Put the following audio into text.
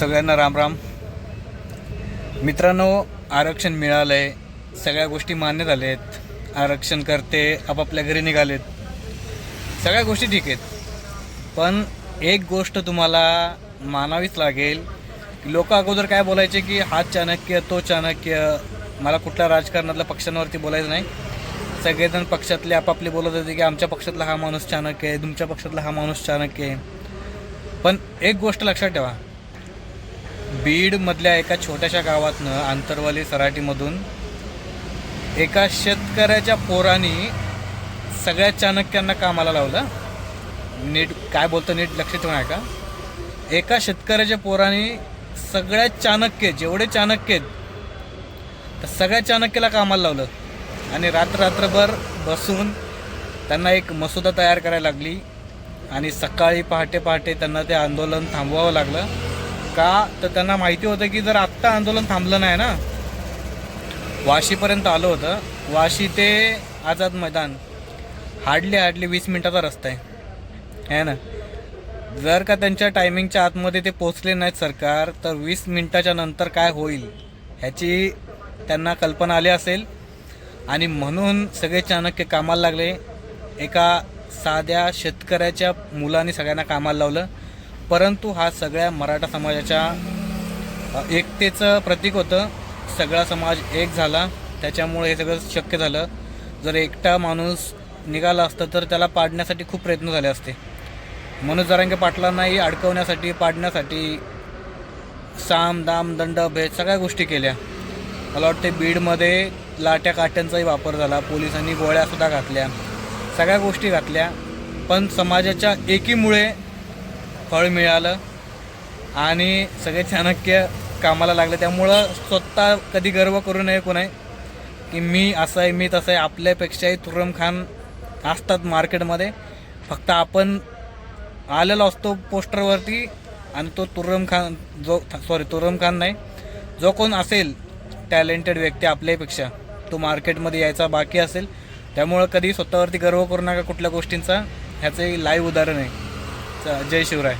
सगळ्यांना राम राम. मित्रांनो आरक्षण मिळालं आहे सगळ्या गोष्टी मान्य झाल्या आहेत आरक्षण करते आपापल्या घरी निघालेत. सगळ्या गोष्टी ठीक आहेत. पण एक गोष्ट तुम्हाला मानावीच लागेल की लोक अगोदर काय बोलायचे की हा चाणक्य तो चाणक्य. मला कुठल्या राजकारणातल्या पक्षांवरती बोलायचं नाही. सगळेजण पक्षातले आपापले बोलत होते की आमच्या पक्षातला हा माणूस चाणक्य आहे तुमच्या पक्षातला हा माणूस चाणक्य आहे. पण एक गोष्ट लक्षात ठेवा. बीडमधल्या एका छोट्याशा गावातनं आंतरवाली सराटीमधून एका शेतकऱ्याच्या पोरानी सगळ्या चाणक्यांना कामाला लावलं. नीट काय बोलतं नीट लक्ष ठेवून आहे का एका शेतकऱ्याच्या पोरानी सगळ्या चाणक्य जेवढे चाणक्य आहेत तर सगळ्या चाणक्याला कामाला लावलं. आणि रात्र रात्रभर बसून त्यांना एक मसुदा तयार करायला लागली. आणि सकाळी पहाटे पहाटे त्यांना ते आंदोलन थांबवावं लागलं. का? तर त्यांना माहिती होतं की जर आत्ता आंदोलन थांबलं नाही ना? वाशीपर्यंत आलं होतं. वाशी ते आझाद मैदान. हार्डली हार्डली वीस मिनटाचा रस्ता आहे. है ना? जर का त्यांच्या टायमिंगच्या आतमध्ये ते पोचले नाहीत सरकार तर वीस मिनटाच्या नंतर काय होईल? ह्याची त्यांना कल्पना आली असेल. आणि म्हणून सगळे चाणक्य कामाला लागले. एका साध्या शेतकऱ्याच्या मुलांनी सगळ्यांना कामाला लावलं. परंतु हा सगळ्या मराठा समाजाच्या एकतेचं प्रतीक होतं. सगळा समाज एक झाला. त्याच्यामुळे हे सगळं शक्य झालं. जर एकटा माणूस निघाला असता तर त्याला पाडण्यासाठी खूप प्रयत्न झाले असते. मनोज जरांगे पाटलांनाही अडकवण्यासाठी पाडण्यासाठी साम दाम दंड भेद सगळ्या गोष्टी केल्या. मला वाटते बीडमध्ये लाट्या काट्यांचाही वापर झाला. पोलिसांनी गोळ्यासुद्धा घातल्या. सगळ्या गोष्टी घातल्या. पण समाजाच्या एकीमुळे फळ मिळालं आणि सगळे चाणक्य कामाला लागले. त्यामुळं स्वतः कधी गर्व करू नये कोणाही की मी असं आहे मी तसं आहे आपल्यापेक्षाही तुरम खान असतात मार्केटमध्ये. फक्त आपण आलेला असतो पोस्टरवरती आणि तो तुर्रम खान जो सॉरी तुर्रम खान नाही. जो कोण असेल टॅलेंटेड व्यक्ती आपल्यापेक्षा तो मार्केटमध्ये यायचा बाकी असेल. त्यामुळं कधी स्वतःवरती गर्व करू नका कुठल्या गोष्टींचा. ह्याचं लाईव्ह उदाहरण आहे. जय शिवराय.